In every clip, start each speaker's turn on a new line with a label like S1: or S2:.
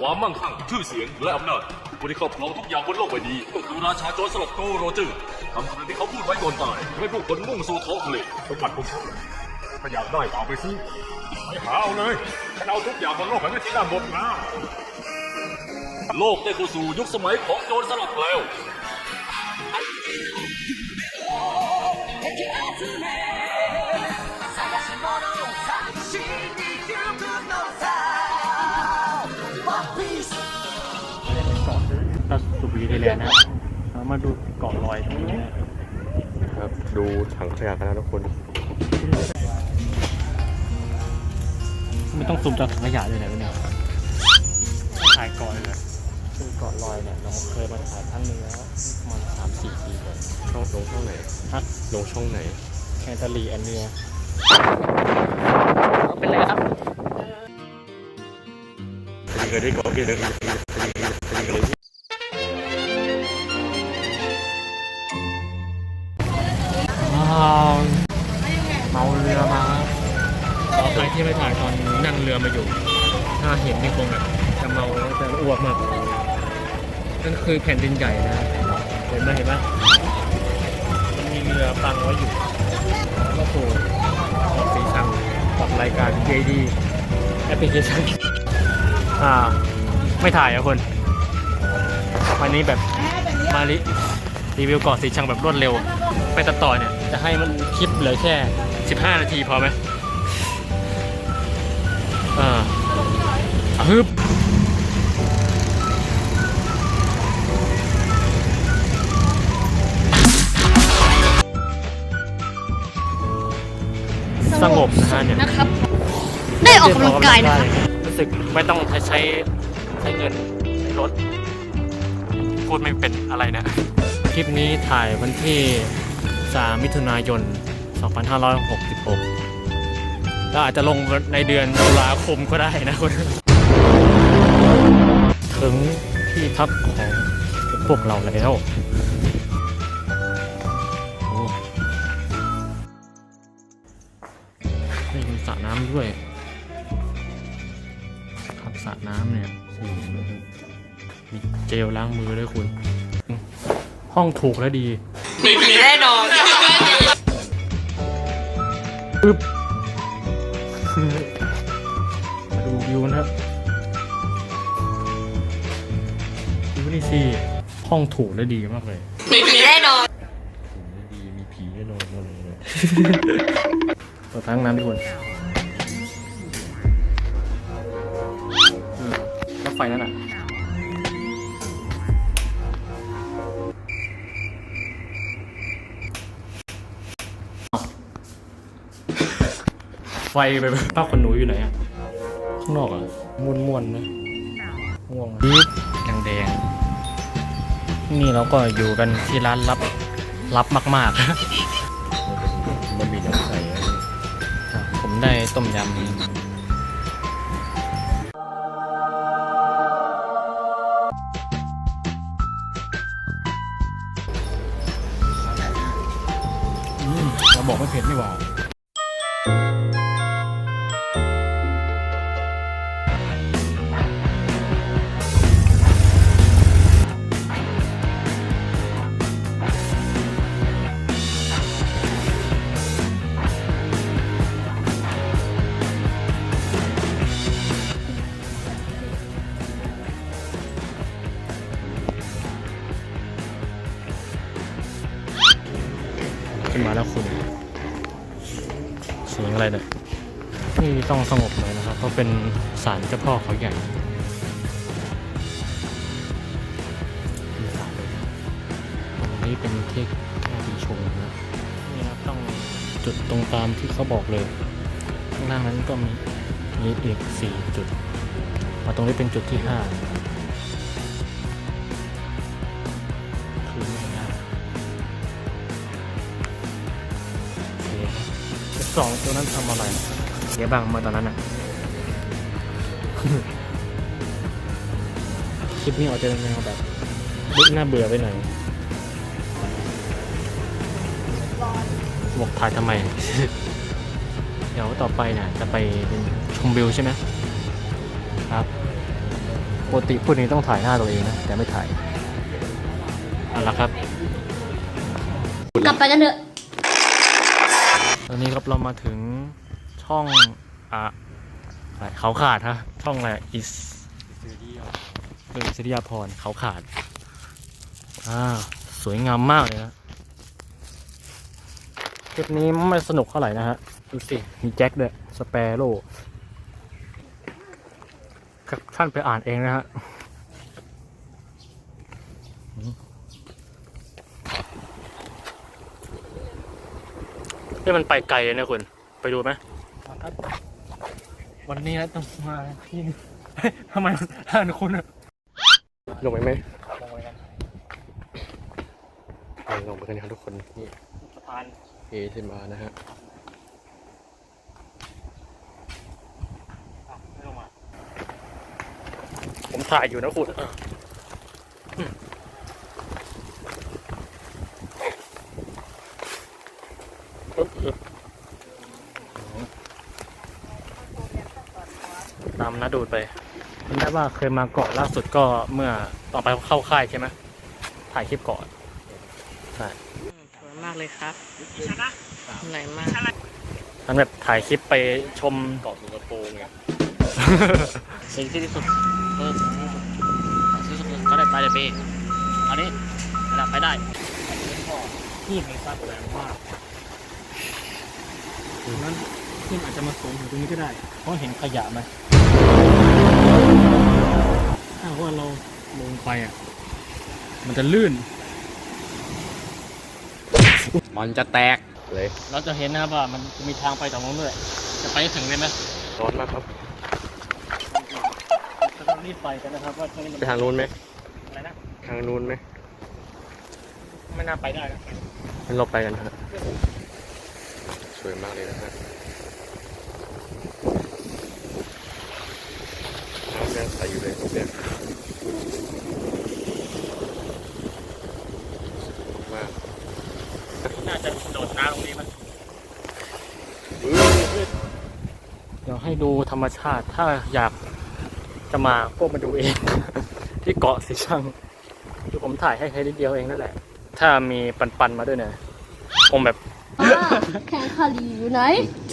S1: ความมั่งคั่งชื่อเสียงและอำนาจผู้ที่ครอบครองทุกอย่างบนโลกใบนี้ก็คือราชาโจรสลัดโกโรเจอร์คำคำที่เขาพูดไว้ก่อนตายทำให้ผู้คนมุ่งสู่ท้องทะเล
S2: สมบัติของฉันถ้าอยากได้ก็เอาไปซื้อไปหาเอาเลยฉันเอาทุกอย่างบนโลกไปไว้ที่ด้านบนนะ
S1: โลกได้เข้าสู่ยุคสมัยของโจรสลัดแล้ว
S3: ตัดสุบีไทยแลนด์นะเรามาดูเกาะลอยตรงนี้นะครับ
S2: ดูถังขยะกันนะทุกคน
S3: ไม่ต้องซูมจากถังขยะเลยนะเนี่ยถ่ายเกาะเลยคือเกาะลอยเนี่ยเราเคยมาถ่ายครั้งหนึงแล้วประมันสามสี่ปีก่อน
S2: ช่องลงช่องไหน
S3: ฮัก
S2: ลงช่องไหน
S3: แคนตาลีแอนเนียเป็นไรครับ
S2: คดีเคยได้ เมา
S3: เรือมาต่อใครที่ไม่ถ่ายตอนนั่งเรือมาอยู่ ถ้าเห็นนี่คงแบบจะเมาแล้วจะอ้วกมากนั่นคือแผ่นดินใหญ่นะเห็นไหมเห็นไหมมันมีเรือฟังไว้อยู่ก็โผล่ออกสีชังออกรายการ JD แอปพลิเคชันอ่า ไม่ถ่ายอะคนวันนี้แบบมาลิรีวิวเกาะสีชังแบบรวดเร็ว ไปตัดต่อเนี่ย จะให้มันคลิปเหลือแค่ 15 นาทีพอไหมอ่าอะฮึบสงบนะฮะเนี่ย
S4: นะครับ ได้ออกกำลังกายนะครับ
S3: รู้สึกไม่ต้องใช้ใช้ใช้เงินในรถ พูดไม่เป็นอะไรนะ คลิปนี้ถ่ายวันที่ 3 มิถุนายน 2566แล้วอาจจะลงในเดือนตุลาคมก็ได้นะคุณถึงที่พักของพวกเราแล้วโอ้ไม่มีสระน้ำด้วยครับสระน้ำเนี่ยมีเจลล้างมือด้วยคุณ ห้องถูกและดี
S4: แน่นอน
S3: ปึ๊บมาดูวิวนะครับวิวนี่สิห้องถูกและดีมากเลย
S4: แน่นอน
S3: ดีมีผีแน่นอนอะไรเลยเปิดพังน้ำทุกคนอืมแล้วไฟนั่นอะ ฟไปป้าขนหนูอยู่ไหนอะข้างนอกอะม่วนม่วนๆนะม่วงปึ๊บแดงแดงๆนี่เราก็อยู่กันที่ร้านลับลับมาก
S2: มันมีน้ำใสอะ
S3: ๆผมได้ต้มยำอืมเราบอกไม่เผ็ดไม่หวา สงบหน่อยนะครับ เพราะเป็นศาลเจ้าพ่อเขาใหญ่ตรงนี้เป็นเทคหน้าปีชงนะนี่นะครับต้องจุดตรงตามที่เขาบอกเลย ข้างล่างนั้นก็มีมีอีกสี่จุด มาตรงนี้เป็นจุดที่ห้าคือไม่ง่ายโอเคสองตัวนั้นทำอะไร เสียบังมาตอนนั้นอะคลิปนี้อาจจะเป็นแนวแบบบึกหน้าเบื่อไปหน่อยบอกถ่ายทำไม เดี๋ยวต่อไปเนี่ยจะไปเป็นชมวิวใช่ไหมครับปกติพูดนี้ต้องถ่ายหน้าตัวเองนะ แต่ไม่ถ่ายเอาละครับ
S4: กลับไปกันเถอะ
S3: ตอนนี้ครับเรามาถึง ช่องอะอะไรเขาขาดฮะช่องอะไรอิสเอออิสริยาพรเขาขาดอ่าสวยงามมากเลยนะคลิปนี้ไม่สนุกเท่าไหร่นะฮะดูสิมีแจ็คด้วยสเปโร่ครับท่านไปอ่านเองนะฮะนี่มันไปไกลเลยนะคุณ ไปดูไหม วันนี้นะต้องมาที่นี่เฮ้ยทำไมมันท่านคุณอะลงไปไหมลงไปกันลงไปกันครับทุกคนนี่สะพานเอเทมานะฮะไม่ลงมา ผมถ่ายอยู่นะคุณอืมอึ๊บอึ๊บ ตามนะดูดไปจำได้ว่าเคยมาเกาะล่าสุดก็เมื่อตอนไปเข้าค่ายใช่ไหมถ่ายคลิปเกาะใช่
S5: สวยมากเลยครับเหนื่อยมาก
S3: ทันแบบถ่ายคลิปไปชมเกาะสุกโปงไงสิ่งที่ที่สุดเออที่สุดก็ได้ไปเลยเบอันนี้ระดับไปได้คลื่นมันซัดแรงมากดังนั้นคลื่นอาจจะมาสูงถึงตรงนี้ก็ได้ เพราะเห็นขยะไหม ถ้าว่าเราลงไปอะ มันจะลื่น
S6: มันจะแตกเลย
S3: เราจะเห็นนะครับว่ามันมีทางไปตรงนู้นด้วย จะไปให้ถึงเลยไหม
S6: ร้อนมากครับ
S3: จะต้องรีบไปกันนะครับว่าตรงนี้มัน
S6: ไปทางนู้นไหม
S3: อะไรนะ
S6: ทางนู้นไหม
S3: ไม่น่าไปได้นะ
S6: งั้นเราไปกันฮะสวยมากเลยนะฮะ น้ำยังใสอยู่เลยตรงเนี้ยมาก
S3: น่าจะโดดน้ำตรงนี้มัน
S6: อื้อ
S3: เดี๋ยวให้ดูธรรมชาติถ้าอยากจะมาพวกมาดูเอง ที่เกาะสีชังคือผมถ่ายให้แค่นิดเดียวเองนั่นแหละ ถ้ามีปันๆมาด้วยเนี่ยคงแบบ
S4: แข่งคารีอยู่ไหน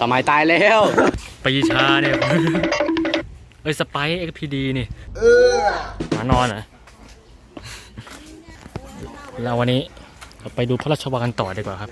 S6: สมัยตายแล้ว
S3: ปีชาเนี่ย เอ้ยสไปเอ็กพีดีนี่หมานอนเหรอแล้ววันนี้เราไปดูพระราชวังกันต่อดีกว่าครับ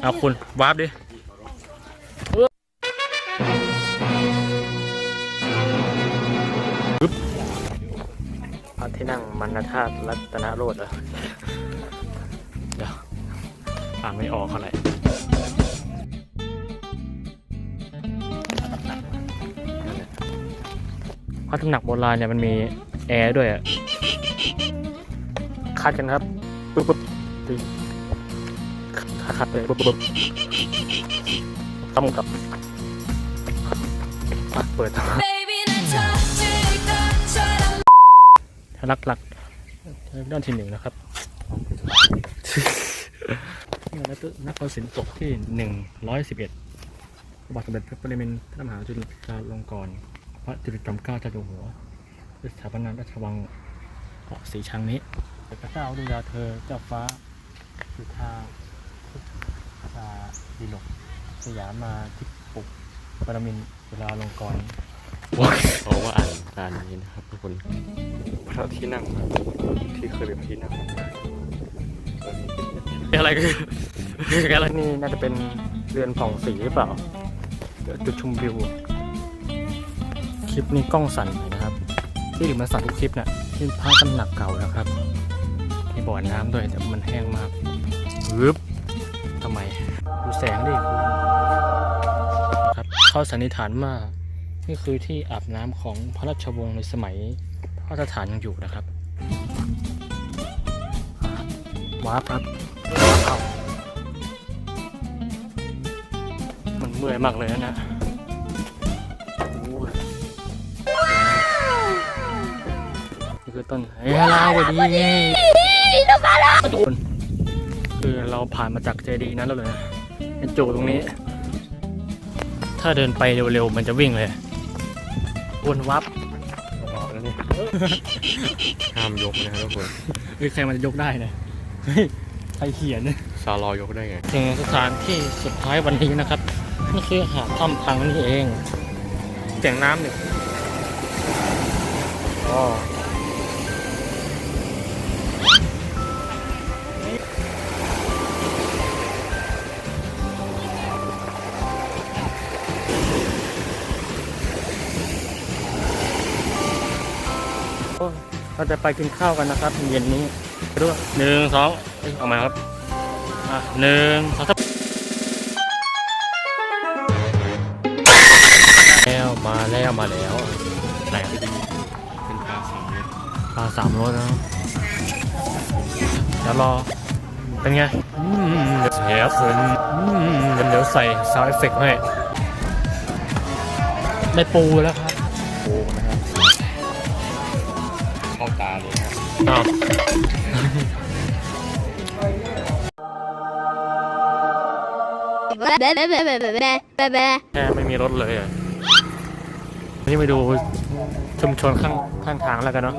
S3: เอาคุณวาร์ปดิปึ๊บพระที่นั่งมันธาตุรัตนโรดเหรอ เดี๋ยวอ่านไม่ออกเท่าไหร่ พระตำหนักโบราณเนี่ยมันมีแอร์ด้วยอะคัดกันครับปุ๊บปุ๊บคัดคัดเลยปุ๊บปุ๊บต้องกับเปิดถ้าลักลักด้านที่หนึ่งนะครับนี่แล้วนักพศิลป์ตกที่หนึ่งร้อยสิบเอ็ดพระบาทสมเด็จพระปรมินทรมหาจุฬาลงกรณ์ พระจุลจอมเกล้าเจ้าอยู่หัวสถาปนาราชวังเกาะสีชังนี้พระเจ้าดูดาเธอเจ้าฟ้าสุธาพุทธาดิลกสยามมาทิปุกปรมินทจุฬาลงกรณ์
S6: เพราะว่าอ่านอ่านนี้นะครับทุกคนพระที่นั่งที่เคยเป็นพระที่นั่ง
S3: อะไรคืออะไรนี่น่าจะเป็นเรือนผ่องสีหรือเปล่าเดี๋ยวจุดชมวิว คลิปนี้กล้องสั่นหน่อยนะครับ ที่มันสั่นทุกคลิปน่ะที่พระตำหนักเก่านะครับ มีบ่อน้ำด้วยแต่มันแห้งมากวึบทำไมดูแสงดิคุณครับเขาสันนิษฐานว่านี่คือที่อาบน้ำของพระราชวงศ์ในสมัยพระราชฐานยังอยู่นะครับว้าร์ปครับว้าร์ปเข้ามันเมื่อยมากเลยนะ คือต้นเฮ้ยลาวดีทุกคนคือเราผ่านมาจากเจดีย์นั้นแล้วเลยนะเป็นจูตรงนี้ ถ้าเดินไปเร็วๆมันจะวิ่งเลยวนวับ
S6: แล้วเนี่ยห้ามยกนะครับทุกคน
S3: เฮ้ยใครมันจะยกได้เนี่ยเฮ้ยใครเขียนเนี่ย
S6: ซาลอยกได้ไง
S3: ถึงสถานที่สุดท้ายวันนี้นะครับนี่คือหาดถ้ำพังนี่เองเสียงน้ำเนี่ยอ๋อ เราจะไปกินข้าวกันนะครับเย็นนี้ไปด้วยหนึ่งสองเอ้ยเออกมาครับอะหนึ่งสองสามแล้วมาแล้วมาแล้วไหนอะ
S6: เป็นปลาสามเมตร
S3: ปลาสามรสนะเดี๋ยวรอเป็นไงอืมเดี๋ยวเสียคนอืมเดี๋ยวใส่ซาวเอฟเฟกต์ให้ได้ปูแล้วครับ
S4: แบ๊ะ
S3: แค่ไม่มีรถเลยอะนี่ไปดูชุมชนข้างข้างทางแล้วกันเนาะ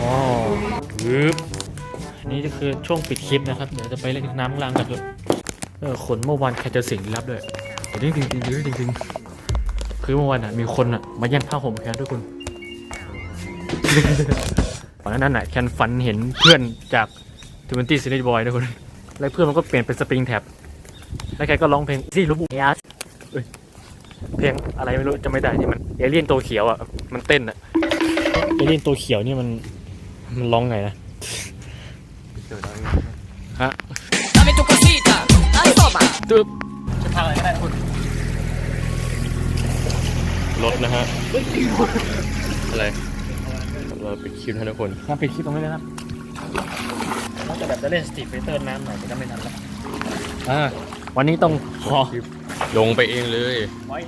S3: อ๋อปึ๊บอันนี้ก็คือช่วงปิดคลิปนะครับ เดี๋ยวจะไปเล่นน้ำข้างล่างกันด้วยเออขนเมื่อวานใครจะสิ่งลี้ลับด้วย จริงจริงจริงจริงจริงคือเมื่อวานอะมีคนอะมาแย่งผ้าห่มแคนทุกคนตอนนั้นน่ะแคนฝันเห็นเพื่อนจากทเวนตี้ซีรีส์บอยทุกคนแล้วเพื่อนมันก็เปลี่ยนเป็นสปริงแท็บแล้วแกก็ร้องเพลงซี่ลูกยาสเพลงอะไรไม่รู้จะไม่ได้ที่มันเอเลี่ยนตัวเขียวอะมันเต้นอะเอเลี่ยนตัวเขียวนี่มันมันร้องไงนะ
S6: เจอแล้ว
S3: ฮะ
S5: Dame tu cosita. Ay, toma.
S3: ตึ๊บจะ ทางอะไรก็ได้คุณ
S6: รถนะฮะอะไรเราไปดคลิปนะทุกคน
S3: งานปิดคลิปตรงนี้เลยครับน่าจะแบบจะเล่นสตรีทไฟเตอร์น้ำหน่อยแต่ก็ไม่ทันแล้วอ่าวันนี้ต้องขอ
S6: ลงไปเองเลย
S3: ไว้